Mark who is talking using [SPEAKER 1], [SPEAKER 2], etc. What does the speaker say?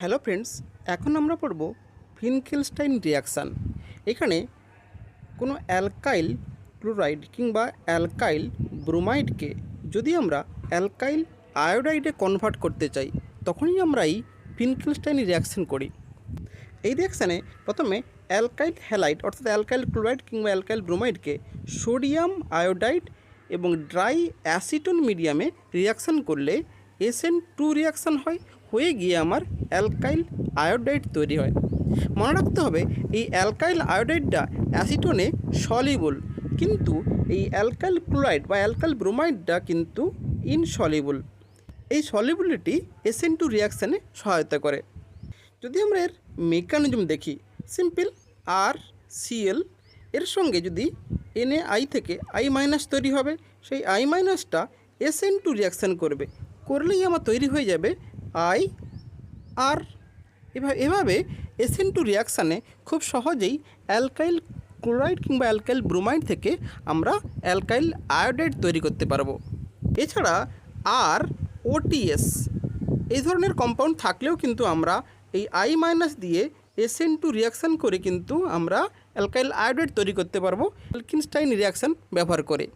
[SPEAKER 1] Hello friends, এখন আমরা পড়ব ফিনকেলস্টাইন রিয়াকশান। এখানে কোনো অ্যালকাইল ক্লোরাইড কিংবা অ্যালকাইল ব্রোমাইডকে যদি আমরা অ্যালকাইল আয়োডাইডে কনভার্ট করতে চাই, তখনই আমরা এই ফিনকেলস্টাইন রিয়াকশান করি। এই রিয়াকশানে প্রথমে অ্যালকাইল হ্যালাইড অর্থাৎ অ্যালকাইল ক্লোরাইড কিংবা অ্যালকাইল ব্রোমাইডকে সোডিয়াম আয়োডাইড এবং ড্রাই অ্যাসিটন মিডিয়ামে রিয়াকশান করলে এসএন টু রিয়াকশান হয় হয়ে গিয়ে আমার অ্যালকাইল আয়োডাইড তৈরি হয়। মনে রাখতে হবে, এই অ্যালকাইল আয়োডাইডটা অ্যাসিটনে সলিবল, কিন্তু এই অ্যালকাইল ক্লোরাইড বা অ্যালকাইল ব্রোমাইডটা কিন্তু ইনসলিবল। এই সলিবিলিটি এসএন টু রিয়াকশানে সহায়তা করে। যদি আমরা এর মেকানিজম দেখি, সিম্পল আর সিএল এর সঙ্গে যদি এনএ আই থেকে আই মাইনাস তৈরি হবে, সেই আই মাইনাসটা এস এন টু রিয়াকশান করবে। করলেই আমার তৈরি হয়ে যাবে আই, আর এভাবে এভাবে এস টু রিয়াকশানে খুব সহজেই অ্যালকাইল ক্লোরাইড কিংবা অ্যালকাইল ব্রোমাইড থেকে আমরা অ্যালকাইল আয়োডাইড তৈরি করতে পারব। এছাড়া আর ওটিএস এই ধরনের কম্পাউন্ড থাকলেও কিন্তু আমরা এই আই মাইনাস দিয়ে এসএন টু রিয়াকশান করে কিন্তু আমরা অ্যালকাইল আয়োডাইড তৈরি করতে পারব। অ্যালকিনস্টাইন রিয়াকশান ব্যবহার করে।